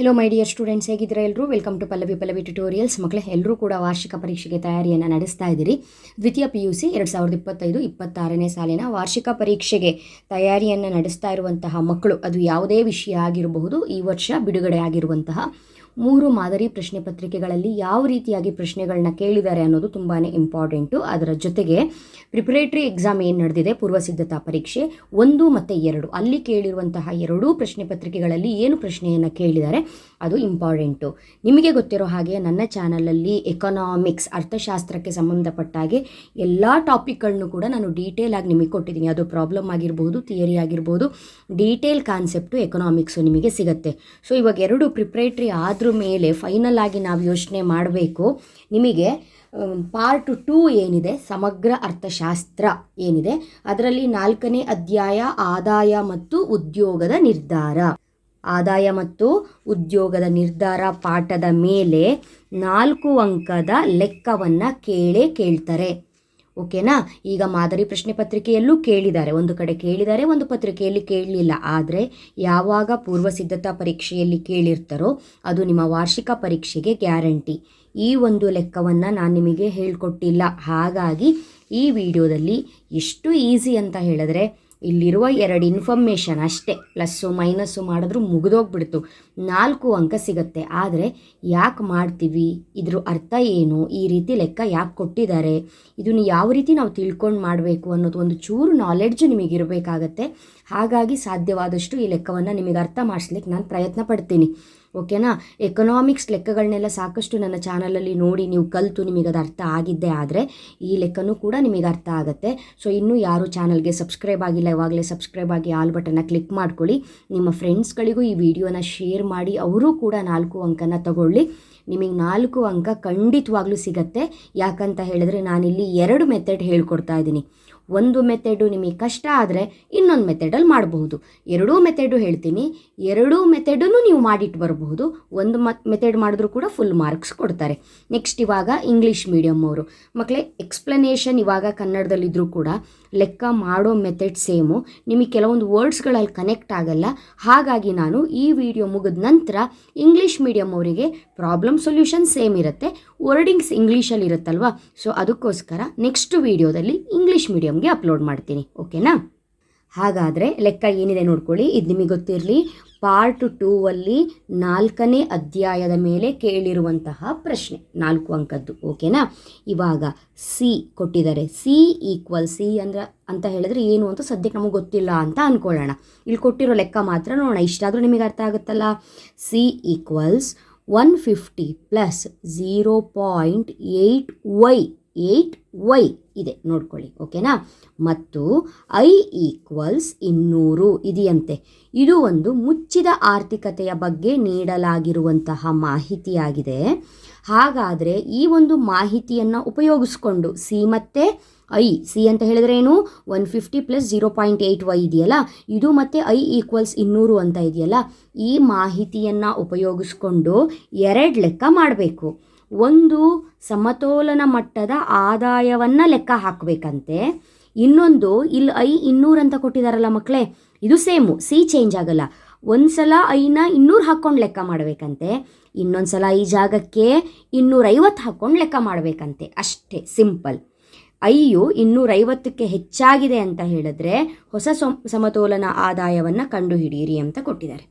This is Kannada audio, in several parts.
ಹೆಲೋ ಮೈ ಡಿಯರ್ ಸ್ಟೂಡೆಂಟ್ಸ್ ಹೇಗಿದ್ದೀರಾ ಎಲ್ಲರೂ welcome to Pallavi Pallavi tutorials ಮಕ್ಕಳೇ ಎಲ್ಲರೂ ಕೂಡ ವಾರ್ಷಿಕ ಪರೀಕ್ಷೆಗೆ ತಯಾರಿಯನ್ನು ನಡೆಸ್ತಾ ಇದ್ದೀರಿ. ದ್ವಿತೀಯ ಪಿ ಯು ಸಿ ಎರಡು ಸಾವಿರದ ಇಪ್ಪತ್ತೈದು, ಇಪ್ಪತ್ತಾರನೇ ಸಾಲಿನ ವಾರ್ಷಿಕ ಪರೀಕ್ಷೆಗೆ ತಯಾರಿಯನ್ನು ನಡೆಸ್ತಾ ಇರುವಂತಹ ಮಕ್ಕಳು, ಅದು ಯಾವುದೇ ವಿಷಯ ಆಗಿರಬಹುದು, ಈ ವರ್ಷ ಬಿಡುಗಡೆ ಆಗಿರುವಂತಹ ಮೂರು ಮಾದರಿ ಪ್ರಶ್ನೆ ಪತ್ರಿಕೆಗಳಲ್ಲಿ ಯಾವ ರೀತಿಯಾಗಿ ಪ್ರಶ್ನೆಗಳನ್ನ ಕೇಳಿದ್ದಾರೆ ಅನ್ನೋದು ತುಂಬಾ ಇಂಪಾರ್ಟೆಂಟು ಅದರ ಜೊತೆಗೆ ಪ್ರಿಪರೇಟರಿ ಎಕ್ಸಾಮ್ ಏನು ನಡೆದಿದೆ? ಪೂರ್ವ ಸಿದ್ಧತಾ ಪರೀಕ್ಷೆ ಒಂದು ಮತ್ತು ಎರಡು. ಅಲ್ಲಿ ಕೇಳಿರುವಂತಹ ಎರಡೂ ಪ್ರಶ್ನೆ ಪತ್ರಿಕೆಗಳಲ್ಲಿ ಏನು ಪ್ರಶ್ನೆಯನ್ನು ಕೇಳಿದ್ದಾರೆ? ಅದು ಇಂಪಾರ್ಟೆಂಟು ನಿಮಗೆ ಗೊತ್ತಿರೋ ಹಾಗೆ ನನ್ನ ಚಾನಲಲ್ಲಿ ಎಕನಾಮಿಕ್ಸ್ ಅರ್ಥಶಾಸ್ತ್ರಕ್ಕೆ ಸಂಬಂಧಪಟ್ಟ ಹಾಗೆ ಎಲ್ಲ ಟಾಪಿಕ್ಗಳನ್ನು ಕೂಡ ನಾನು ಡೀಟೇಲ್ ಆಗಿ ನಿಮಗೆ ಕೊಟ್ಟಿದ್ದೀನಿ. ಅದು ಪ್ರಾಬ್ಲಮ್ ಆಗಿರ್ಬೋದು ಥಿಯರಿ ಆಗಿರ್ಬೋದು ಡೀಟೇಲ್ ಕಾನ್ಸೆಪ್ಟು ಎಕನಾಮಿಕ್ಸು ನಿಮಗೆ ಸಿಗುತ್ತೆ. ಸೊ ಇವಾಗ ಎರಡು ಪ್ರಿಪ್ರೇಟ್ರಿ ಆದ್ರ ಮೇಲೆ ಫೈನಲ್ ಆಗಿ ನಾವು ಯೋಚನೆ ಮಾಡಬೇಕು. ನಿಮಗೆ ಪಾರ್ಟ್ ಟೂ ಏನಿದೆ? ಸಮಗ್ರ ಅರ್ಥಶಾಸ್ತ್ರ ಏನಿದೆ? ಅದರಲ್ಲಿ ನಾಲ್ಕನೇ ಅಧ್ಯಾಯ, ಆದಾಯ ಮತ್ತು ಉದ್ಯೋಗದ ನಿರ್ಧಾರ. ಆದಾಯ ಮತ್ತು ಉದ್ಯೋಗದ ನಿರ್ಧಾರ ಪಾಠದ ಮೇಲೆ ನಾಲ್ಕು ಅಂಕದ ಲೆಕ್ಕವನ್ನು ಕೇಳೇ ಕೇಳ್ತಾರೆ. ಓಕೆನಾ? ಈಗ ಮಾದರಿ ಪ್ರಶ್ನೆ ಪತ್ರಿಕೆಯಲ್ಲೂ ಕೇಳಿದ್ದಾರೆ. ಒಂದು ಕಡೆ ಕೇಳಿದ್ದಾರೆ, ಒಂದು ಪತ್ರಿಕೆಯಲ್ಲಿ ಕೇಳಲಿಲ್ಲ. ಆದರೆ ಯಾವಾಗ ಪೂರ್ವ ಸಿದ್ಧತಾ ಪರೀಕ್ಷೆಯಲ್ಲಿ ಕೇಳಿರ್ತಾರೋ ಅದು ನಿಮ್ಮ ವಾರ್ಷಿಕ ಪರೀಕ್ಷೆಗೆ ಗ್ಯಾರಂಟಿ. ಈ ಒಂದು ಲೆಕ್ಕವನ್ನು ನಾನು ನಿಮಗೆ ಹೇಳಿಕೊಟ್ಟಿಲ್ಲ. ಹಾಗಾಗಿ ಈ ವಿಡಿಯೋದಲ್ಲಿ ಎಷ್ಟು ಈಸಿ ಅಂತ ಹೇಳಿದ್ರೆ ಇಲ್ಲಿರುವ ಎರಡು ಇನ್ಫಾರ್ಮೇಷನ್ ಅಷ್ಟೇ. ಪ್ಲಸ್ಸು ಮೈನಸ್ಸು ಮಾಡಿದ್ರೂ ಮುಗಿದೋಗ್ಬಿಡ್ತು. ನಾಲ್ಕು ಅಂಕ ಸಿಗುತ್ತೆ. ಆದರೆ ಯಾಕೆ ಮಾಡ್ತೀವಿ? ಇದ್ರ ಅರ್ಥ ಏನು? ಈ ರೀತಿ ಲೆಕ್ಕ ಯಾಕೆ ಕೊಟ್ಟಿದ್ದಾರೆ? ಇದನ್ನು ಯಾವ ರೀತಿ ನಾವು ತಿಳ್ಕೊಂಡು ಮಾಡಬೇಕು ಅನ್ನೋದು ಒಂದು ಚೂರು ನಾಲೆಡ್ಜ್ ನಿಮಗೆ ಇರಬೇಕಾಗತ್ತೆ ಹಾಗಾಗಿ ಸಾಧ್ಯವಾದಷ್ಟು ಈ ಲೆಕ್ಕವನ್ನು ನಿಮಗೆ ಅರ್ಥ ಮಾಡಿಸ್ಲಿಕ್ಕೆ ನಾನು ಪ್ರಯತ್ನ ಪಡ್ತೀನಿ. ಓಕೆನಾ? ಎಕನಾಮಿಕ್ಸ್ ಲೆಕ್ಕಗಳನ್ನೆಲ್ಲ ಸಾಕಷ್ಟು ನನ್ನ ಚಾನಲಲ್ಲಿ ನೋಡಿ ನೀವು ಕಲಿತು ನಿಮಗೆ ಅದು ಅರ್ಥ ಆಗಿದ್ದೇ ಆದರೆ ಈ ಲೆಕ್ಕನೂ ಕೂಡ ನಿಮಗೆ ಅರ್ಥ ಆಗುತ್ತೆ. ಸೊ ಇನ್ನೂ ಯಾರು ಚಾನಲ್ಗೆ ಸಬ್ಸ್ಕ್ರೈಬ್ ಆಗಿಲ್ಲ, ಇವಾಗಲೇ ಸಬ್ಸ್ಕ್ರೈಬ್ ಆಗಿ ಆಲ್ ಬಟನ್ನ ಕ್ಲಿಕ್ ಮಾಡ್ಕೊಳ್ಳಿ. ನಿಮ್ಮ ಫ್ರೆಂಡ್ಸ್ಗಳಿಗೂ ಈ ವಿಡಿಯೋನ ಶೇರ್ ಮಾಡಿ, ಅವರು ಕೂಡ ನಾಲ್ಕು ಅಂಕನ ತಗೊಳ್ಳಿ. ನಿಮಗೆ ನಾಲ್ಕು ಅಂಕ ಖಂಡಿತವಾಗ್ಲೂ ಸಿಗತ್ತೆ. ಯಾಕಂತ ಹೇಳಿದ್ರೆ ನಾನಿಲ್ಲಿ ಎರಡು ಮೆಥಡ್ ಹೇಳ್ಕೊಡ್ತಾ ಇದ್ದೀನಿ. ಒಂದು ಮೆಥೆಡು ನಿಮಗೆ ಕಷ್ಟ ಆದರೆ ಇನ್ನೊಂದು ಮೆಥೆಡಲ್ಲಿ ಮಾಡಬಹುದು. ಎರಡೂ ಮೆಥೆಡು ಹೇಳ್ತೀನಿ. ಎರಡೂ ಮೆಥೆಡನ್ನು ನೀವು ಮಾಡಿಟ್ಟು ಬರಬಹುದು. ಒಂದು ಮೆಥಡ್ ಮಾಡಿದ್ರೂ ಕೂಡ ಫುಲ್ ಮಾರ್ಕ್ಸ್ ಕೊಡ್ತಾರೆ. ನೆಕ್ಸ್ಟ್ ಇವಾಗ ಇಂಗ್ಲೀಷ್ ಮೀಡಿಯಮ್ ಅವರು. ಮಕ್ಕಳೇ ಎಕ್ಸ್ಪ್ಲನೇಷನ್ ಇವಾಗ ಕನ್ನಡದಲ್ಲಿದ್ದರೂ ಕೂಡ ಲೆಕ್ಕ ಮಾಡೋ ಮೆಥಡ್ ಸೇಮು ನಿಮಗೆ ಕೆಲವೊಂದು ವರ್ಡ್ಸ್ಗಳಲ್ಲಿ ಕನೆಕ್ಟ್ ಆಗಲ್ಲ. ಹಾಗಾಗಿ ನಾನು ಈ ವಿಡಿಯೋ ಮುಗಿದ ನಂತರ ಇಂಗ್ಲೀಷ್ ಮೀಡಿಯಮ್ ಅವರಿಗೆ ಪ್ರಾಬ್ಲಮ್ ಸೊಲ್ಯೂಷನ್ ಸೇಮ್ ಇರುತ್ತೆ. ವರ್ಡಿಂಗ್ಸ್ ಇಂಗ್ಲೀಷಲ್ಲಿ ಇರುತ್ತಲ್ವಾ? ಸೊ ಅದಕ್ಕೋಸ್ಕರ ನೆಕ್ಸ್ಟ್ ವಿಡಿಯೋದಲ್ಲಿ ಇಂಗ್ಲೀಷ್ ಮೀಡಿಯಮ್ಗೆ ಅಪ್ಲೋಡ್ ಮಾಡ್ತೀನಿ ಓಕೆನಾ ಹಾಗಾದರೆ ಲೆಕ್ಕ ಏನಿದೆ ನೋಡ್ಕೊಳ್ಳಿ. ಇದು ನಿಮಗೆ ಗೊತ್ತಿರಲಿ ಪಾರ್ಟ್ ಟೂ ಅಲ್ಲಿ ನಾಲ್ಕನೇ ಅಧ್ಯಾಯದ ಮೇಲೆ ಕೇಳಿರುವಂತಹ ಪ್ರಶ್ನೆ, ನಾಲ್ಕು ಅಂಕದ್ದು ಓಕೆನಾ ಇವಾಗ ಸಿ ಕೊಟ್ಟಿದ್ದಾರೆ. ಸಿ ಈಕ್ವಲ್ ಸಿ ಅಂದ್ರೆ, ಅಂತ ಹೇಳಿದ್ರೆ ಏನು ಅಂತ ಸದ್ಯಕ್ಕೆ ನಮಗೆ ಗೊತ್ತಿಲ್ಲ ಅಂತ ಅಂದ್ಕೊಳ್ಳೋಣ ಇಲ್ಲಿ ಕೊಟ್ಟಿರೋ ಲೆಕ್ಕ ಮಾತ್ರ ನೋಡೋಣ. ಇಷ್ಟಾದರೂ ನಿಮಗೆ ಅರ್ಥ ಆಗುತ್ತಲ್ಲ? C equals one fifty plus zero point eight Y ಇದೆ. ನೋಡ್ಕೊಳ್ಳಿ, ಓಕೆನಾ? ಮತ್ತು ಐ ಈಕ್ವಲ್ಸ್ ಇನ್ನೂರು ಇದೆಯಂತೆ. ಇದು ಒಂದು ಮುಚ್ಚಿದ ಆರ್ಥಿಕತೆಯ ಬಗ್ಗೆ ನೀಡಲಾಗಿರುವಂತಹ ಮಾಹಿತಿಯಾಗಿದೆ. ಹಾಗಾದರೆ ಈ ಒಂದು ಮಾಹಿತಿಯನ್ನು ಉಪಯೋಗಿಸ್ಕೊಂಡು ಸಿ ಮತ್ತು ಐ ಸಿ ಅಂತ ಹೇಳಿದ್ರೆ ಏನು one fifty plus zero point eight Y ಇದೆಯಲ್ಲ? ಇದು ಮತ್ತು ಐ ಈಕ್ವಲ್ಸ್ ಇನ್ನೂರು ಅಂತ ಇದೆಯಲ್ಲ? ಈ ಮಾಹಿತಿಯನ್ನು ಉಪಯೋಗಿಸ್ಕೊಂಡು ಎರಡು ಲೆಕ್ಕ ಮಾಡಬೇಕು. ಒಂದು ಸಮತೋಲನ ಮಟ್ಟದ ಆದಾಯವನ್ನು ಲೆಕ್ಕ ಹಾಕಬೇಕಂತೆ. ಇನ್ನೊಂದು, ಇಲ್ಲಿ ಐ ಇನ್ನೂರು ಅಂತ ಕೊಟ್ಟಿದ್ದಾರಲ್ಲ ಮಕ್ಕಳೇ ಇದು ಸೇಮು, ಸಿ ಚೇಂಜ್ ಆಗಲ್ಲ. ಒಂದು ಸಲ ಐನ ಇನ್ನೂರು ಹಾಕ್ಕೊಂಡು ಲೆಕ್ಕ ಮಾಡಬೇಕಂತೆ. ಇನ್ನೊಂದು ಸಲ ಈ ಜಾಗಕ್ಕೆ ಇನ್ನೂರೈವತ್ತು ಹಾಕ್ಕೊಂಡು ಲೆಕ್ಕ ಮಾಡಬೇಕಂತೆ. ಅಷ್ಟೇ, ಸಿಂಪಲ್. ಐಯು ಇನ್ನೂರೈವತ್ತಕ್ಕೆ ಹೆಚ್ಚಾಗಿದೆ ಅಂತ ಹೇಳಿದ್ರೆ ಹೊಸ ಸಮತೋಲನ ಆದಾಯವನ್ನು ಕಂಡುಹಿಡಿಯಿರಿ ಅಂತ ಕೊಟ್ಟಿದ್ದಾರೆ.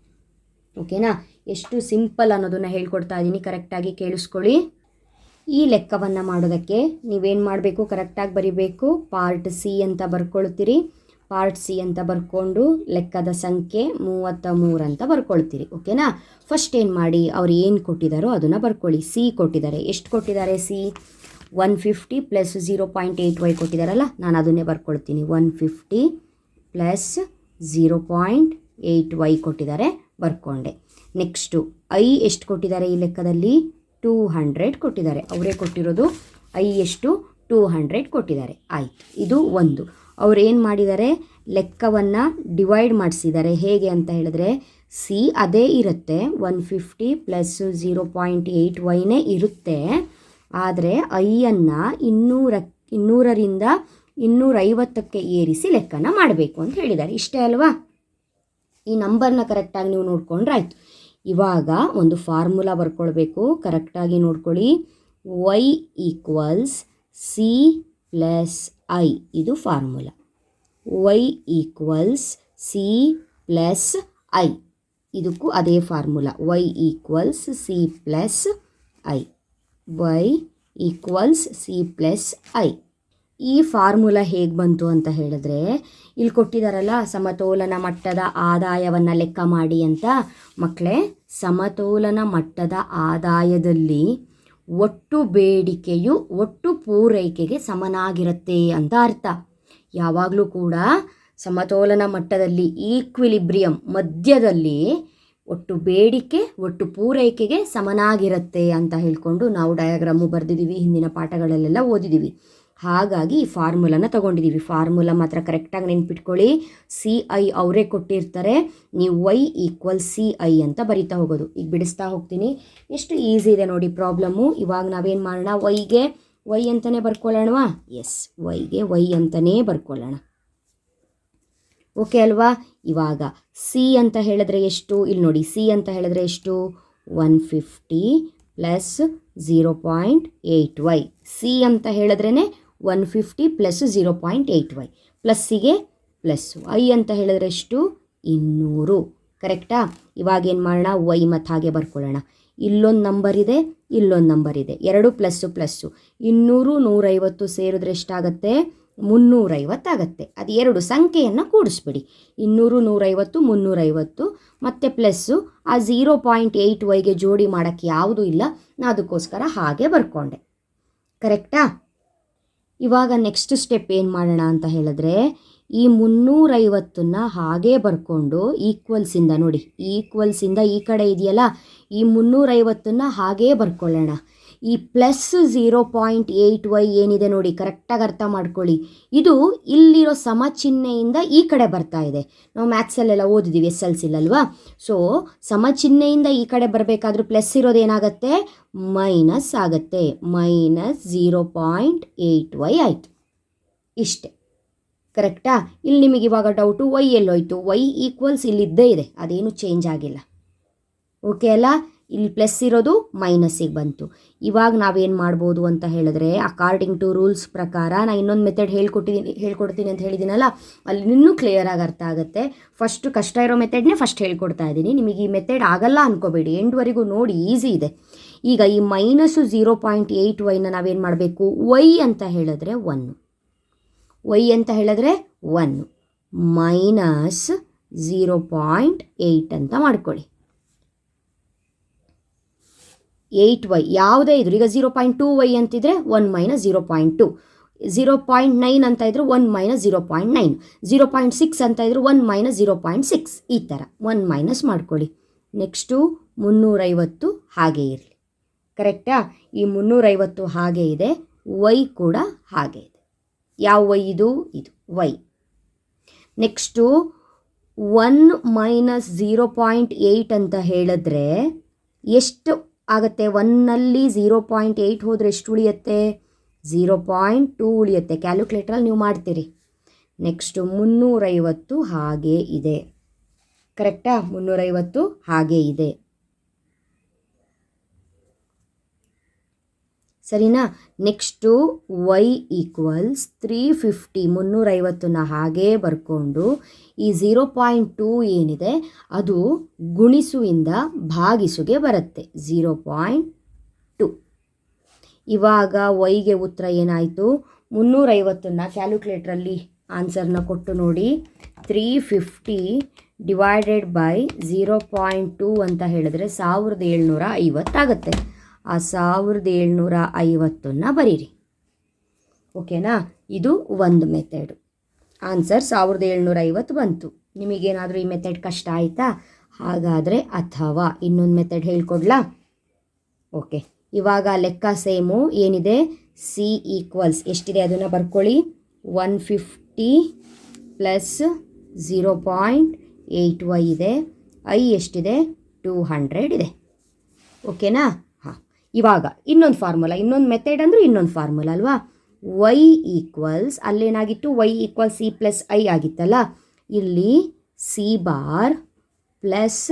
ಓಕೆನಾ? ಎಷ್ಟು ಸಿಂಪಲ್ ಅನ್ನೋದನ್ನು ಹೇಳ್ಕೊಡ್ತಾ ಇದ್ದೀನಿ ಕರೆಕ್ಟಾಗಿ ಕೇಳಿಸ್ಕೊಳ್ಳಿ. ಈ ಲೆಕ್ಕವನ್ನು ಮಾಡೋದಕ್ಕೆ ನೀವೇನು ಮಾಡಬೇಕು? ಕರೆಕ್ಟಾಗಿ ಬರಿಬೇಕು. ಪಾರ್ಟ್ ಸಿ ಅಂತ ಬರ್ಕೊಳ್ತೀರಿ. ಪಾರ್ಟ್ ಸಿ ಅಂತ ಬರ್ಕೊಂಡು ಲೆಕ್ಕದ ಸಂಖ್ಯೆ ಮೂವತ್ತ ಮೂರು ಅಂತ ಬರ್ಕೊಳ್ತೀರಿ. ಓಕೆನಾ ಫಸ್ಟ್ ಏನು ಮಾಡಿ, ಅವ್ರು ಏನು ಕೊಟ್ಟಿದ್ದಾರೋ ಅದನ್ನು ಬರ್ಕೊಳ್ಳಿ. ಸಿ ಕೊಟ್ಟಿದ್ದಾರೆ. ಎಷ್ಟು ಕೊಟ್ಟಿದ್ದಾರೆ C one fifty plus zero point eight Y ಕೊಟ್ಟಿದ್ದಾರಲ್ಲ ನಾನು ಅದನ್ನೇ ಬರ್ಕೊಳ್ತೀನಿ. One fifty plus zero point eight Y ಕೊಟ್ಟಿದ್ದಾರೆ. ಬರ್ಕೊಂಡೆ. ನೆಕ್ಸ್ಟು ಐ ಎಷ್ಟು ಕೊಟ್ಟಿದ್ದಾರೆ ಈ ಲೆಕ್ಕದಲ್ಲಿ? ಟೂ ಹಂಡ್ರೆಡ್ ಕೊಟ್ಟಿದ್ದಾರೆ. ಅವರೇ ಕೊಟ್ಟಿರೋದು ಐ ಎಷ್ಟು? ಟೂ ಹಂಡ್ರೆಡ್ ಕೊಟ್ಟಿದ್ದಾರೆ. ಆಯಿತು. ಇದು ಒಂದು. ಏನು ಮಾಡಿದ್ದಾರೆ? ಲೆಕ್ಕವನ್ನು ಡಿವೈಡ್ ಮಾಡಿಸಿದ್ದಾರೆ. ಹೇಗೆ ಅಂತ ಹೇಳಿದ್ರೆ ಸಿ ಅದೇ ಇರುತ್ತೆ. One fifty plus zero point eight ವೈನೇ ಇರುತ್ತೆ. ಆದರೆ ಐಯನ್ನು ಇನ್ನೂರ, ಇನ್ನೂರರಿಂದ ಇನ್ನೂರೈವತ್ತಕ್ಕೆ ಏರಿಸಿ ಲೆಕ್ಕನ ಮಾಡಬೇಕು ಅಂತ ಹೇಳಿದ್ದಾರೆ. ಇಷ್ಟೇ ಅಲ್ವಾ? ಈ ನಂಬರ್ನ ಕರೆಕ್ಟಾಗಿ ನೀವು ನೋಡ್ಕೊಂಡ್ರೆ ಆಯಿತು. ಇವಾಗ ಒಂದು ಫಾರ್ಮುಲಾ ಬರ್ಕೊಳ್ಬೇಕು. ಕರೆಕ್ಟಾಗಿ ನೋಡ್ಕೊಳ್ಳಿ. Y equals C plus I ಇದು formula Y equals C plus I ಇದಕ್ಕೂ ಅದೇ formula Y equals C plus I Y equals C plus I ಈ ಫಾರ್ಮುಲಾ ಹೇಗೆ ಬಂತು ಅಂತ ಹೇಳಿದ್ರೆ, ಇಲ್ಲಿ ಕೊಟ್ಟಿದ್ದಾರಲ್ಲ ಸಮತೋಲನ ಮಟ್ಟದ ಆದಾಯವನ್ನು ಲೆಕ್ಕ ಮಾಡಿ ಅಂತ. ಮಕ್ಕಳೇ ಸಮತೋಲನ ಮಟ್ಟದ ಆದಾಯದಲ್ಲಿ ಒಟ್ಟು ಬೇಡಿಕೆಯು ಒಟ್ಟು ಪೂರೈಕೆಗೆ ಸಮನಾಗಿರುತ್ತೆ ಅಂತ ಅರ್ಥ. ಯಾವಾಗಲೂ ಕೂಡ ಸಮತೋಲನ ಮಟ್ಟದಲ್ಲಿ ಈಕ್ವಿಲಿಬ್ರಿಯಂ ಮಧ್ಯದಲ್ಲಿ ಒಟ್ಟು ಬೇಡಿಕೆ, ಒಟ್ಟು ಪೂರೈಕೆಗೆ ಸಮನಾಗಿರುತ್ತೆ ಅಂತ ಹೇಳ್ಕೊಂಡು ನಾವು ಡಯಾಗ್ರಾಮು ಬರೆದಿದ್ದೀವಿ, ಹಿಂದಿನ ಪಾಠಗಳಲ್ಲೆಲ್ಲ ಓದಿದ್ದೀವಿ. ಹಾಗಾಗಿ ಈ ಫಾರ್ಮುಲಾನ ತಗೊಂಡಿದ್ದೀವಿ ಫಾರ್ಮುಲಾ ಮಾತ್ರ ಕರೆಕ್ಟಾಗಿ ನೆನ್ಪಿಟ್ಕೊಳ್ಳಿ. ಸಿ ಐ ಅವರೇ ಕೊಟ್ಟಿರ್ತಾರೆ. ನೀವು ವೈ ಈಕ್ವಲ್ ಸಿ ಐ ಅಂತ ಬರಿತಾ ಹೋಗೋದು. ಈಗ ಬಿಡಿಸ್ತಾ ಹೋಗ್ತೀನಿ. ಎಷ್ಟು ಈಸಿ ಇದೆ ನೋಡಿ ಪ್ರಾಬ್ಲಮ್ಮು ಇವಾಗ ನಾವೇನು ಮಾಡೋಣ? ವೈಗೆ ವೈ ಅಂತಲೇ ಬರ್ಕೊಳ್ಳೋಣವಾ? ಎಸ್ ವೈಗೆ ವೈ ಅಂತಲೇ ಬರ್ಕೊಳ್ಳೋಣ. ಓಕೆ ಅಲ್ವಾ? ಇವಾಗ ಸಿ ಅಂತ ಹೇಳಿದ್ರೆ ಎಷ್ಟು? ಇಲ್ಲಿ ನೋಡಿ ಸಿ ಅಂತ ಹೇಳಿದ್ರೆ ಎಷ್ಟು? One fifty plus zero point eight Y C ಅಂತ ಹೇಳಿದ್ರೇ one fifty plus zero point eight Y ಪ್ಲಸ್ಸಿಗೆ plus I ಅಂತ ಹೇಳಿದ್ರೆ ಎಷ್ಟು? ಇನ್ನೂರು. ಕರೆಕ್ಟಾ ಇವಾಗ ಏನು ಮಾಡೋಣ? ವೈ ಮತ್ತು ಹಾಗೆ ಬರ್ಕೊಳ್ಳೋಣ. ಇಲ್ಲೊಂದು ನಂಬರ್ ಇದೆ, ಇಲ್ಲೊಂದು ನಂಬರ್ ಇದೆ. ಎರಡು ಪ್ಲಸ್ಸು ಪ್ಲಸ್ಸು ಇನ್ನೂರು ನೂರೈವತ್ತು ಸೇರಿದ್ರೆ ಎಷ್ಟಾಗತ್ತೆ? ಮುನ್ನೂರೈವತ್ತಾಗತ್ತೆ ಅದು ಎರಡು ಸಂಖ್ಯೆಯನ್ನು ಕೂಡಿಸ್ಬಿಡಿ. ಇನ್ನೂರು, ನೂರೈವತ್ತು, ಮುನ್ನೂರೈವತ್ತು. ಮತ್ತು ಪ್ಲಸ್ಸು ಆ ಝೀರೋ ಪಾಯಿಂಟ್ ಏಯ್ಟ್ ವೈಗೆ ಜೋಡಿ ಮಾಡೋಕ್ಕೆ ಯಾವುದೂ ಇಲ್ಲ. ನಾನು ಅದಕ್ಕೋಸ್ಕರ ಹಾಗೆ ಬರ್ಕೊಂಡೆ. ಕರೆಕ್ಟಾ ಇವಾಗ ನೆಕ್ಸ್ಟ್ ಸ್ಟೆಪ್ ಏನು ಮಾಡೋಣ ಅಂತ ಹೇಳಿದ್ರೆ, ಈ ಮುನ್ನೂರೈವತ್ತನ್ನ ಹಾಗೇ ಬರ್ಕೊಂಡು ಈಕ್ವಲ್ಸಿಂದ ನೋಡಿ ಈಕ್ವಲ್ಸಿಂದ ಈ ಕಡೆ ಇದೆಯಲ್ಲ, ಈ ಮುನ್ನೂರೈವತ್ತನ್ನ ಹಾಗೇ ಬರ್ಕೊಳ್ಳೋಣ. ಈ plus zero point eight Y ಏನಿದೆ ನೋಡಿ ಕರೆಕ್ಟಾಗಿ ಅರ್ಥ ಮಾಡ್ಕೊಳ್ಳಿ. ಇದು ಇಲ್ಲಿರೋ ಸಮ ಚಿಹ್ನೆಯಿಂದ ಈ ಕಡೆ ಬರ್ತಾ ಇದೆ. ನಾವು ಮ್ಯಾಥ್ಸಲ್ಲೆಲ್ಲ ಓದಿದ್ದೀವಿ ಎಸ್ ಎಲ್ ಸಿಲಲ್ವಾ ಸೊ ಸಮ ಚಿಹ್ನೆಯಿಂದ ಈ ಕಡೆ ಬರಬೇಕಾದ್ರೂ ಪ್ಲಸ್ ಇರೋದು ಏನಾಗುತ್ತೆ? ಮೈನಸ್ ಆಗುತ್ತೆ. Minus zero point eight Y ಆಯಿತು. ಇಷ್ಟೆ. ಕರೆಕ್ಟಾ ಇಲ್ಲಿ ನಿಮಗೆ ಇವಾಗ ಡೌಟು ವೈ ಎಲ್ಲೋಯ್ತು. ವೈ ಈಕ್ವಲ್ಸ್ ಇಲ್ಲಿದ್ದೇ ಇದೆ. ಅದೇನು ಚೇಂಜ್ ಆಗಿಲ್ಲ. ಓಕೆ ಅಲ್ಲ? ಇಲ್ಲಿ ಪ್ಲಸ್ ಇರೋದು ಮೈನಸ್ಸಿಗೆ ಬಂತು. ಇವಾಗ ನಾವೇನು ಮಾಡ್ಬೋದು ಅಂತ ಹೇಳಿದ್ರೆ ಅಕಾರ್ಡಿಂಗ್ ಟು ರೂಲ್ಸ್ ಪ್ರಕಾರ ನಾನು ಇನ್ನೊಂದು ಮೆಥಡ್ ಹೇಳ್ಕೊಟ್ಟಿದ್ದೀನಿ ಹೇಳ್ಕೊಡ್ತೀನಿ ಅಂತ ಹೇಳಿದ್ದೀನಲ್ಲ ಅಲ್ಲಿ ಇನ್ನೂ ಕ್ಲಿಯರಾಗಿ ಅರ್ಥ ಆಗುತ್ತೆ. ಫಸ್ಟ್ ಕಷ್ಟ ಇರೋ ಮೆಥಡ್ನೇ ಫಸ್ಟ್ ಹೇಳ್ಕೊಡ್ತಾ ಇದ್ದೀನಿ ನಿಮಗೆ ಈ ಮೆಥಡ್ ಆಗಲ್ಲ ಅನ್ಕೋಬೇಡಿ. ಎಂಡ್ವರೆಗೂ ನೋಡಿ ಈಸಿ ಇದೆ. ಈಗ ಈ ಮೈನಸ್ಸು ಝೀರೋ ಪಾಯಿಂಟ್ ಏಯ್ಟ್ ವೈನ ನಾವೇನು ಮಾಡಬೇಕು? ವೈ ಅಂತ ಹೇಳಿದ್ರೆ ಒನ್ನು ವೈ ಅಂತ ಹೇಳಿದ್ರೆ one minus zero point eight ಅಂತ ಮಾಡ್ಕೊಳ್ಳಿ. ಏಯ್ಟ್ ವೈ ಯಾವುದೇ ಇದ್ರು, ಈಗ ಝೀರೋ ಪಾಯಿಂಟ್ ಟೂ ವೈ ಅಂತಿದ್ರೆ one minus zero point two zero point nine ಅಂತ ಇದ್ರೆ one minus zero point nine zero point six ಅಂತ ಇದ್ರೆ one minus zero point six ಈ ಥರ ಒನ್ ಮೈನಸ್ ಮಾಡ್ಕೊಳ್ಳಿ. ನೆಕ್ಸ್ಟು ಮುನ್ನೂರೈವತ್ತು ಹಾಗೆ ಇರಲಿ. ಕರೆಕ್ಟಾ ಈ ಮುನ್ನೂರೈವತ್ತು ಹಾಗೆ ಇದೆ. ವೈ ಕೂಡ ಹಾಗೆ ಇದೆ. ಯಾವ ವೈ ಇದು? ಇದು Y next one minus zero point eight ಅಂತ ಹೇಳಿದ್ರೆ ಎಷ್ಟು ಆಗುತ್ತೆ. ಒನ್ನಲ್ಲಿ ಝೀರೋ ಪಾಯಿಂಟ್ ಏಯ್ಟ್ ಹೋದರೆ ಎಷ್ಟು ಉಳಿಯುತ್ತೆ? ಝೀರೋ ಪಾಯಿಂಟ್ ಟೂ ಉಳಿಯುತ್ತೆ. ಕ್ಯಾಲ್ಕುಲೇಟ್ರಲ್ಲಿ ನೀವು ಮಾಡ್ತೀರಿ. ನೆಕ್ಸ್ಟು ಮುನ್ನೂರೈವತ್ತು ಹಾಗೆ ಇದೆ. ಕರೆಕ್ಟಾ ಮುನ್ನೂರೈವತ್ತು ಹಾಗೆ ಇದೆ. ಸರಿನಾ? Next Y equals three fifty ಮುನ್ನೂರೈವತ್ತನ್ನ ಹಾಗೇ ಬರ್ಕೊಂಡು ಈ ಝೀರೋ ಪಾಯಿಂಟ್ ಟೂ ಏನಿದೆ, ಅದು ಗುಣಿಸುವಿಂದ ಭಾಗಿಸುಗೆ ಬರುತ್ತೆ ಝೀರೋ ಪಾಯಿಂಟ್ ಟು ಇವಾಗ ವೈಗೆ ಉತ್ತರ ಏನಾಯಿತು? ಮುನ್ನೂರೈವತ್ತನ್ನು ಕ್ಯಾಲ್ಕುಲೇಟ್ರಲ್ಲಿ ಆನ್ಸರ್ನ ಕೊಟ್ಟು ನೋಡಿ. Three fifty divided by zero point two ಅಂತ ಹೇಳಿದ್ರೆ ಸಾವಿರದ ಏಳ್ನೂರ ಐವತ್ತಾಗುತ್ತೆ ಆ ಸಾವಿರದ ಏಳ್ನೂರ ಐವತ್ತನ್ನು ಬರೀರಿ. ಓಕೆನಾ? ಇದು ಒಂದು ಮೆಥಡ್ ಆನ್ಸರ್ ಸಾವಿರದ ಏಳ್ನೂರ ಐವತ್ತು ಬಂತು. ನಿಮಗೇನಾದರೂ ಈ ಮೆಥಡ್ ಕಷ್ಟ ಆಯಿತಾ? ಹಾಗಾದರೆ ಅಥವಾ ಇನ್ನೊಂದು ಮೆಥಡ್ ಹೇಳ್ಕೊಡ್ಲಾ? ಓಕೆ. ಇವಾಗ ಲೆಕ್ಕ ಸೇಮು ಏನಿದೆ? ಸಿ ಈಕ್ವಲ್ಸ್ ಎಷ್ಟಿದೆ ಅದನ್ನು ಬರ್ಕೊಳ್ಳಿ. One fifty plus zero point eight Y ಇದೆ. ಐ ಎಷ್ಟಿದೆ? ಟೂ ಹಂಡ್ರೆಡ್ ಇದೆ. ಓಕೆನಾ? ಇವಾಗ ಇನ್ನೊಂದು ಫಾರ್ಮುಲಾ ಇನ್ನೊಂದು ಮೆಥಡ್ ಅಂದರೆ ಇನ್ನೊಂದು ಫಾರ್ಮುಲಾ ಅಲ್ವಾ? Y equals ಅಲ್ಲೇನಾಗಿತ್ತು? Y equal C plus I ಆಗಿತ್ತಲ್ಲ? ಇಲ್ಲಿ C bar plus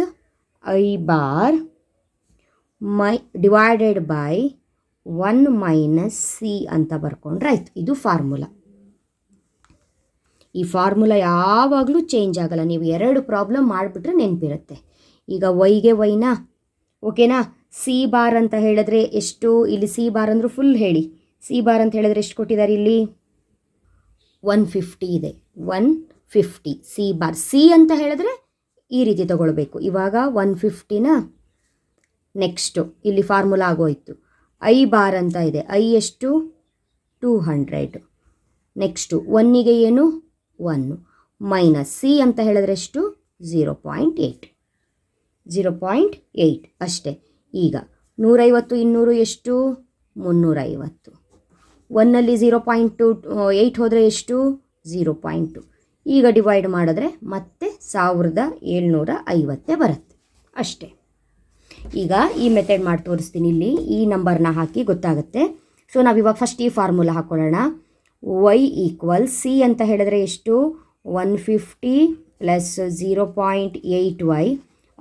I bar my divided by one minus C ಅಂತ ಬರ್ಕೊಂಡ್ರೆ ಆಯಿತು. ಇದು ಫಾರ್ಮುಲಾ ಈ ಫಾರ್ಮುಲಾ ಯಾವಾಗಲೂ ಚೇಂಜ್ ಆಗಲ್ಲ. ನೀವು ಎರಡು ಪ್ರಾಬ್ಲಮ್ ಮಾಡಿಬಿಟ್ರೆ ನೆನಪಿರುತ್ತೆ. ಈಗ ವೈಗೆ ವೈನಾ ಓಕೆನಾ ಸಿ ಬಾರ್ ಅಂತ ಹೇಳಿದ್ರೆ ಎಷ್ಟು, ಇಲ್ಲಿ ಸಿ ಬಾರ್ ಅಂದರೂ ಫುಲ್ ಹೇಳಿ. ಸಿ ಬಾರ್ ಅಂತ ಹೇಳಿದ್ರೆ ಎಷ್ಟು ಕೊಟ್ಟಿದ್ದಾರೆ ಇಲ್ಲಿ? ಒನ್ ಫಿಫ್ಟಿ ಇದೆ. One fifty C bar. C ಅಂತ ಹೇಳಿದ್ರೆ ಈ ರೀತಿ ತಗೊಳ್ಬೇಕು. ಇವಾಗ ಒನ್ ಫಿಫ್ಟಿನ ನೆಕ್ಸ್ಟು, ಇಲ್ಲಿ ಫಾರ್ಮುಲಾ ಆಗೋಯ್ತು. ಐ ಬಾರ್ ಅಂತ ಇದೆ. ಐ ಎಷ್ಟು? Two hundred. ನೆಕ್ಸ್ಟು, ಒನ್ನಿಗೆ ಏನು? ಒನ್ನು. ಮೈನಸ್ ಸಿ ಅಂತ ಹೇಳಿದ್ರೆ ಎಷ್ಟು? Zero point eight. Zero point eight. ಅಷ್ಟೇ. ಈಗ ನೂರೈವತ್ತು, ಇನ್ನೂರು ಎಷ್ಟು? ಮುನ್ನೂರೈವತ್ತು. ಒನ್ನಲ್ಲಿ ಝೀರೋ ಪಾಯಿಂಟ್ ಟು, ಏಯ್ಟ್ ಹೋದರೆ ಎಷ್ಟು? Zero point two. ಈಗ ಡಿವೈಡ್ ಮಾಡಿದ್ರೆ ಮತ್ತೆ ಸಾವಿರದ ಏಳ್ನೂರ ಐವತ್ತೇ ಬರುತ್ತೆ. ಅಷ್ಟೇ. ಈಗ ಈ ಮೆಥಡ್ ಮಾಡಿ ತೋರಿಸ್ತೀನಿ ಇಲ್ಲಿ. ಈ ನಂಬರ್ನ ಹಾಕಿ ಗೊತ್ತಾಗುತ್ತೆ. ಸೊ ನಾವಿವಾಗ ಫಸ್ಟ್ ಈ ಫಾರ್ಮುಲಾ ಹಾಕ್ಕೊಳ್ಳೋಣ ವೈ ಈಕ್ವಲ್ ಸಿ ಅಂತ ಹೇಳಿದ್ರೆ ಎಷ್ಟು? One fifty plus zero point eight Y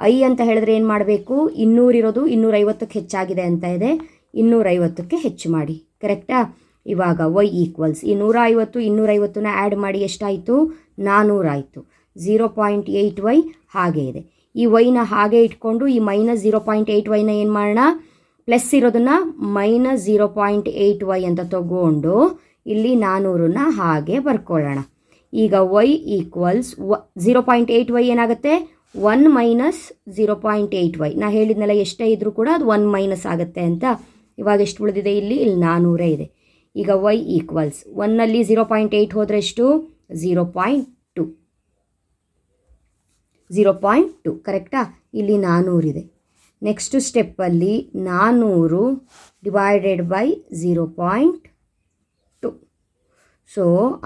I ಅಂತ ಹೇಳಿದ್ರೆ ಏನು ಮಾಡಬೇಕು? ಇನ್ನೂರಿರೋದು ಇನ್ನೂರೈವತ್ತಕ್ಕೆ ಹೆಚ್ಚಾಗಿದೆ ಅಂತ ಇದೆ. ಇನ್ನೂರೈವತ್ತಕ್ಕೆ ಹೆಚ್ಚು ಮಾಡಿ. ಕರೆಕ್ಟಾ? ಇವಾಗ ವೈ ಈಕ್ವಲ್ಸ್ ಈ ನೂರ ಐವತ್ತು ಇನ್ನೂರೈವತ್ತನ್ನ ಆ್ಯಡ್ ಮಾಡಿ ಎಷ್ಟಾಯಿತು? ನಾನ್ನೂರಾಯಿತು ಝೀರೋ ಪಾಯಿಂಟ್ ಏಯ್ಟ್ ವೈ ಹಾಗೆ ಇದೆ. ಈ ವೈನ ಹಾಗೆ ಇಟ್ಕೊಂಡು ಈ ಮೈನಸ್ ಝೀರೋ ಪಾಯಿಂಟ್ ಏಯ್ಟ್ ವೈನ ಏನು ಮಾಡೋಣ? ಪ್ಲಸ್ ಇರೋದನ್ನು minus zero point eight Y ಅಂತ ತಗೊಂಡು ಇಲ್ಲಿ ನಾನ್ನೂರನ್ನ ಹಾಗೆ ಬರ್ಕೊಳ್ಳೋಣ. ಈಗ ವೈ ಈಕ್ವಲ್ಸ್ ವ ಝೀರೋ ಪಾಯಿಂಟ್ ಏಯ್ಟ್ ವೈ ಏನಾಗುತ್ತೆ? One minus zero point eight Y. ನಾ ಹೇಳಿದ್ನೆಲ್ಲ ಎಷ್ಟೇ ಇದ್ದರೂ ಕೂಡ ಅದು ಒನ್ ಮೈನಸ್ ಆಗುತ್ತೆ ಅಂತ ಇವಾಗ ಎಷ್ಟು ಉಳಿದಿದೆ ಇಲ್ಲಿ? ಇಲ್ಲಿ ನಾನ್ನೂರೇ ಇದೆ. ಈಗ ವೈ ಈಕ್ವಲ್ಸ್ ಒನ್ನಲ್ಲಿ ಝೀರೋ ಪಾಯಿಂಟ್ ಏಯ್ಟ್ ಹೋದರೆ ಎಷ್ಟು? Zero point two. Zero point two, ಕರೆಕ್ಟಾ? ಇಲ್ಲಿ ನಾನ್ನೂರಿದೆ ನೆಕ್ಸ್ಟ್ ಸ್ಟೆಪ್ಪಲ್ಲಿ ನಾನ್ನೂರು divided by zero point so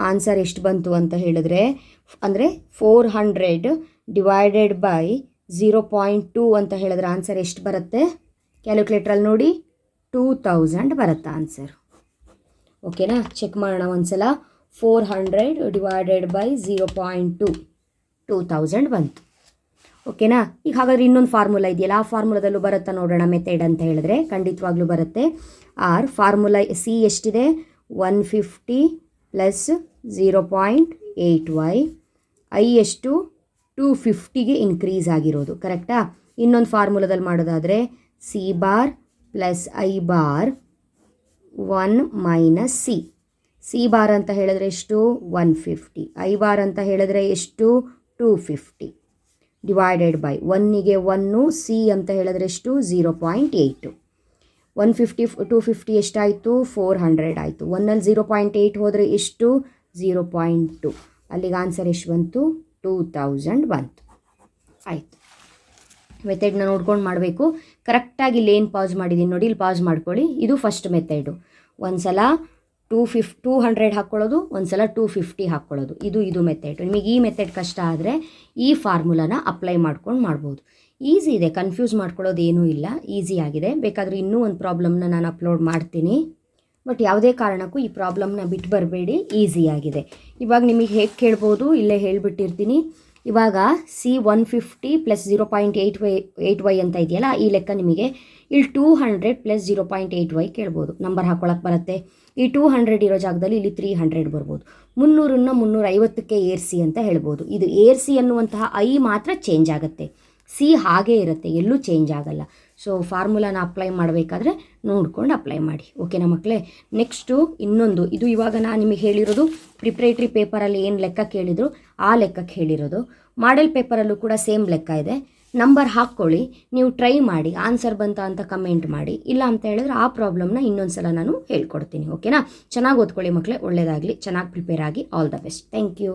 answer ಎಷ್ಟು ಬಂತು ಅಂತ ಹೇಳಿದ್ರೆ ಅಂದರೆ four hundred divided by zero point two ಅಂತ ಹೇಳಿದ್ರೆ ಆನ್ಸರ್ ಎಷ್ಟು ಬರುತ್ತೆ? ಕ್ಯಾಲ್ಕುಲೇಟ್ರಲ್ಲಿ ನೋಡಿ ಟೂ ತೌಸಂಡ್ ಬರುತ್ತೆ ಆನ್ಸರ್ ಓಕೆನಾ ಚೆಕ್ ಮಾಡೋಣ ಒಂದ್ಸಲ. Four hundred divided by zero point two two thousand ಬಂತು. ಓಕೆನಾ ಈಗ ಹಾಗಾದ್ರೆ ಇನ್ನೊಂದು ಫಾರ್ಮುಲಾ ಇದೆಯಲ್ಲ, ಆ ಫಾರ್ಮುಲಾದಲ್ಲೂ ಬರುತ್ತಾ ನೋಡೋಣ ಮೆಥಡ್ ಅಂತ ಹೇಳಿದ್ರೆ, ಖಂಡಿತವಾಗ್ಲೂ ಬರುತ್ತೆ. ಆರ್ ಫಾರ್ಮುಲಾ ಸಿ ಎಷ್ಟಿದೆ? One fifty plus zero point eight Y I ಎಷ್ಟು ಟೂ ಫಿಫ್ಟಿಗೆ ಇನ್ಕ್ರೀಸ್ ಆಗಿರೋದು, ಕರೆಕ್ಟಾ? ಇನ್ನೊಂದು ಫಾರ್ಮುಲಾದಲ್ಲಿ ಮಾಡೋದಾದರೆ C bar plus I bar one minus C. C bar ಅಂತ ಹೇಳಿದ್ರೆ ಎಷ್ಟು? One fifty. ಐ ಬಾರ್ ಅಂತ ಹೇಳಿದ್ರೆ ಎಷ್ಟು? Two fifty. ಡಿವೈಡೆಡ್ ಬೈ ಒನ್ನಿಗೆ ಒನ್ನು, ಸಿ ಅಂತ ಹೇಳಿದ್ರೆ ಎಷ್ಟು? Zero point eight. One fifty two fifty ಎಷ್ಟಾಯಿತು? ಫೋರ್ ಹಂಡ್ರೆಡ್ ಆಯಿತು. ಒನ್ನಲ್ಲಿ ಝೀರೋ ಪಾಯಿಂಟ್ ಏಯ್ಟ್ ಹೋದರೆ ಎಷ್ಟು? ಝೀರೋ ಪಾಯಿಂಟ್ ಟು ಅಲ್ಲಿಗೆ ಆನ್ಸರ್ ಎಷ್ಟು ಬಂತು? ಟೂ ತೌಸಂಡ್ ಬಂತು. ಆಯಿತು. ಮೆಥಡ್ನ ನೋಡ್ಕೊಂಡು ಮಾಡಬೇಕು. ಕರೆಕ್ಟಾಗಿ ಇಲ್ಲಿ ಏನು ಪಾಸ್ ಮಾಡಿದ್ದೀನಿ ನೋಡಿ, ಇಲ್ಲಿ ಪಾಸ್ ಮಾಡ್ಕೊಳ್ಳಿ. ಇದು ಫಸ್ಟ್ ಮೆಥಡು ಒಂದು ಸಲ ಟೂ ಫಿಫ್ ಟೂ ಹಂಡ್ರೆಡ್ ಹಾಕ್ಕೊಳ್ಳೋದು ಒಂದು ಸಲ ಟೂ ಫಿಫ್ಟಿ ಹಾಕ್ಕೊಳ್ಳೋದು. ಇದು ಇದು ಮೆಥಡ್ ನಿಮಗೆ ಈ ಮೆಥಡ್ ಕಷ್ಟ ಆದರೆ ಈ ಫಾರ್ಮುಲಾನ ಅಪ್ಲೈ ಮಾಡ್ಕೊಂಡು ಮಾಡ್ಬೋದು. ಈಸಿ ಇದೆ. ಕನ್ಫ್ಯೂಸ್ ಮಾಡ್ಕೊಳ್ಳೋದು ಏನೂ ಇಲ್ಲ. ಈಸಿ ಆಗಿದೆ. ಬೇಕಾದರೆ ಇನ್ನೂ ಒಂದು ಪ್ರಾಬ್ಲಮ್ನ ನಾನು ಅಪ್ಲೋಡ್ ಮಾಡ್ತೀನಿ. ಬಟ್ ಯಾವುದೇ ಕಾರಣಕ್ಕೂ ಈ ಪ್ರಾಬ್ಲಮ್ನ ಬಿಟ್ಟು ಬರಬೇಡಿ. ಈಸಿ ಆಗಿದೆ. ಇವಾಗ ನಿಮಗೆ ಹೇಗೆ ಕೇಳ್ಬೋದು? ಇಲ್ಲೇ ಹೇಳಿಬಿಟ್ಟಿರ್ತೀನಿ. ಇವಾಗ C one fifty plus zero point eight Y eight Y ಅಂತ ಇದೆಯಲ್ಲ, ಈ ಲೆಕ್ಕ ನಿಮಗೆ ಇಲ್ಲಿ two hundred plus zero point eight Y ಕೇಳ್ಬೋದು. ನಂಬರ್ ಹಾಕ್ಕೊಳಕ್ಕೆ ಬರುತ್ತೆ. ಈ ಟೂ ಹಂಡ್ರೆಡ್ ಇರೋ ಜಾಗದಲ್ಲಿ ಇಲ್ಲಿ ತ್ರೀ ಹಂಡ್ರೆಡ್ ಬರ್ಬೋದು. ಮುನ್ನೂರನ್ನ ಮುನ್ನೂರ ಐವತ್ತಕ್ಕೆ ಏರ್ಸಿ ಅಂತ ಹೇಳ್ಬೋದು. ಇದು ಏರ್ಸಿ ಅನ್ನುವಂತಹ ಐ ಮಾತ್ರ ಚೇಂಜ್ ಆಗುತ್ತೆ. ಸಿ ಹಾಗೇ ಇರುತ್ತೆ, ಎಲ್ಲೂ ಚೇಂಜ್ ಆಗಲ್ಲ. ಸೊ ಫಾರ್ಮುಲಾನ ಅಪ್ಲೈ ಮಾಡಬೇಕಾದ್ರೆ ನೋಡ್ಕೊಂಡು ಅಪ್ಲೈ ಮಾಡಿ. ಓಕೆನಾ ಮಕ್ಕಳೇ ನೆಕ್ಸ್ಟು ಇನ್ನೊಂದು, ಇದು ಇವಾಗ ನಾನು ನಿಮಗೆ ಹೇಳಿರೋದು ಪ್ರಿಪ್ರೇಟ್ರಿ ಪೇಪರಲ್ಲಿ ಏನು ಲೆಕ್ಕ ಕೇಳಿದ್ರು, ಆ ಲೆಕ್ಕಕ್ಕೆ ಹೇಳಿರೋದು. ಮಾಡೆಲ್ ಪೇಪರಲ್ಲೂ ಕೂಡ ಸೇಮ್ ಲೆಕ್ಕ ಇದೆ. ನಂಬರ್ ಹಾಕ್ಕೊಳ್ಳಿ, ನೀವು ಟ್ರೈ ಮಾಡಿ ಆನ್ಸರ್ ಬಂತ ಅಂತ ಕಮೆಂಟ್ ಮಾಡಿ, ಇಲ್ಲ ಅಂತ ಹೇಳಿದ್ರೆ ಆ ಪ್ರಾಬ್ಲಮ್ನ ಇನ್ನೊಂದು ಸಲ ನಾನು ಹೇಳ್ಕೊಡ್ತೀನಿ. ಓಕೆನಾ ಚೆನ್ನಾಗಿ ಓದ್ಕೊಳ್ಳಿ ಮಕ್ಕಳೇ ಒಳ್ಳೆಯದಾಗಲಿ ಚೆನ್ನಾಗಿ ಪ್ರಿಪೇರ್ ಆಗಿ all the best thank you